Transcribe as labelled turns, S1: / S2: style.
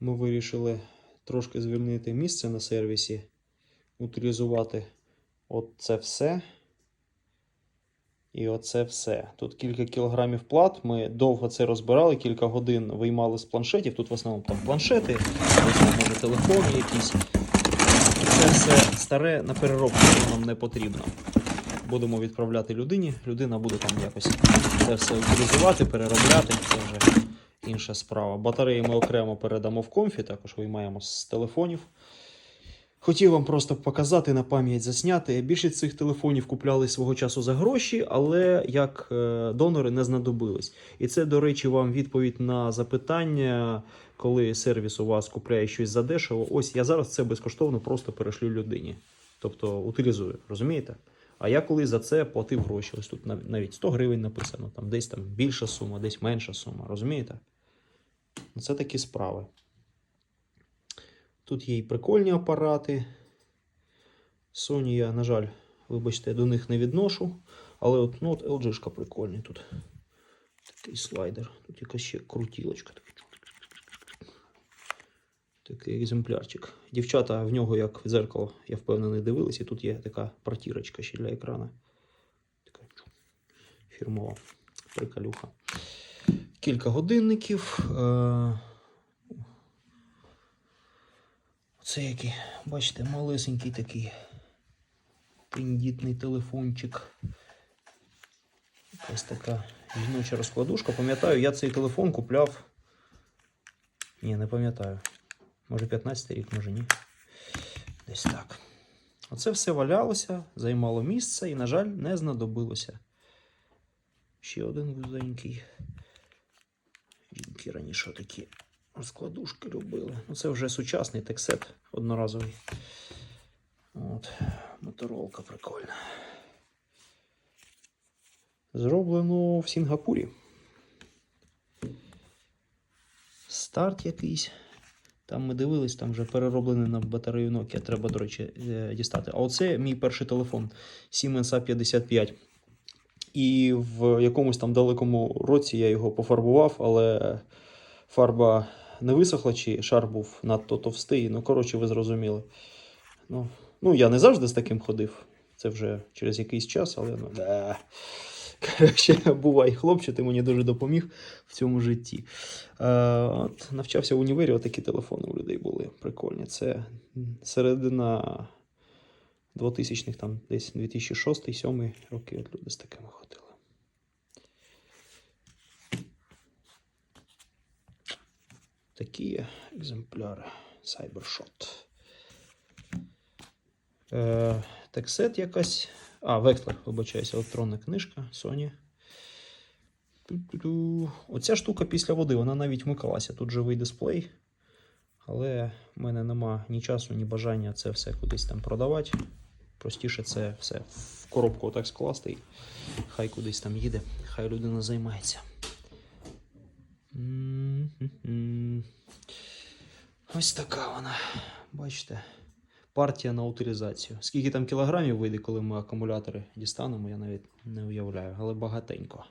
S1: Ми вирішили трошки звільнити місце на сервісі, утилізувати от це все. І оце все. Тут кілька кілограмів плат. Ми довго це розбирали, кілька годин виймали з планшетів. Тут в основному там планшети, ось може телефони якісь. Це все старе на переробку воно нам не потрібно. Будемо відправляти людині. Людина буде там якось це все утилізувати, переробляти. Це вже інша справа. Батареї ми окремо передамо в комфі, також виймаємо з телефонів. Хотів вам просто показати на пам'ять засняти. Більшість цих телефонів купляли свого часу за гроші, але як е, донори не знадобились. І це, до речі, вам відповідь на запитання, коли сервіс у вас купляє щось за дешево. Ось я зараз це безкоштовно просто перешлю людині. Тобто утилізую, розумієте? А я коли за це платив гроші. Ось тут нав- навіть 100 гривень написано, там десь там більша сума, десь менша сума, розумієте? Ну, Це такі справи. Тут є і прикольні апарати. Sony я, на жаль, вибачте, до них не відношу. Але от, ну, от LG-шка прикольний тут. Такий слайдер. Тут якась ще крутілочка. Такий екземплярчик. Дівчата в нього, як в дзеркало, я впевнений, дивились. І тут є така протірочка ще для екрана. Така фірмова приколюха. Кілька годинників. Е- Це який, бачите, малесенький такий тендітний телефончик. Якась така жіноча розкладушка. Пам'ятаю, я цей телефон купляв. Ні, не пам'ятаю. Може 15 рік, може ні. Десь так. Оце все валялося, займало місце і, на жаль, не знадобилося. Ще один вузенький. Жінки раніше такі розкладушки робили. Ну, це вже сучасний тексет одноразовий. От, моторолка прикольна. Зроблено в Сінгапурі. Старт якийсь. Там ми дивились, там вже перероблений на батарею Nokia. Треба, до речі, е, дістати. А оце мій перший телефон Siemens A55. І в якомусь там далекому році я його пофарбував, але фарба не висохла, чи шар був надто товстий. Ну, коротше, ви зрозуміли. Ну, ну я не завжди з таким ходив. Це вже через якийсь час, але ну. Да. Коротше, бувай, хлопче, ти мені дуже допоміг в цьому житті. Е, от, навчався в універі, отакі телефони у людей були прикольні. Це середина 2000-х, там десь 2006-2007 роки от люди з такими ходили. Такі екземпляри Cybershot. Е, тексет якась. А, Векслер, вибачаюся, електронна книжка Sony. Ту-ту-ту. Оця штука після води, вона навіть вмикалася. Тут живий дисплей. Але в мене нема ні часу, ні бажання це все кудись там продавати. Простіше це все в коробку так скласти і хай кудись там їде, хай людина займається. Ось така вона. Бачите, партія на утилізацію. Скільки там кілограмів вийде, коли ми акумулятори дістанемо, я навіть не уявляю, але багатенько.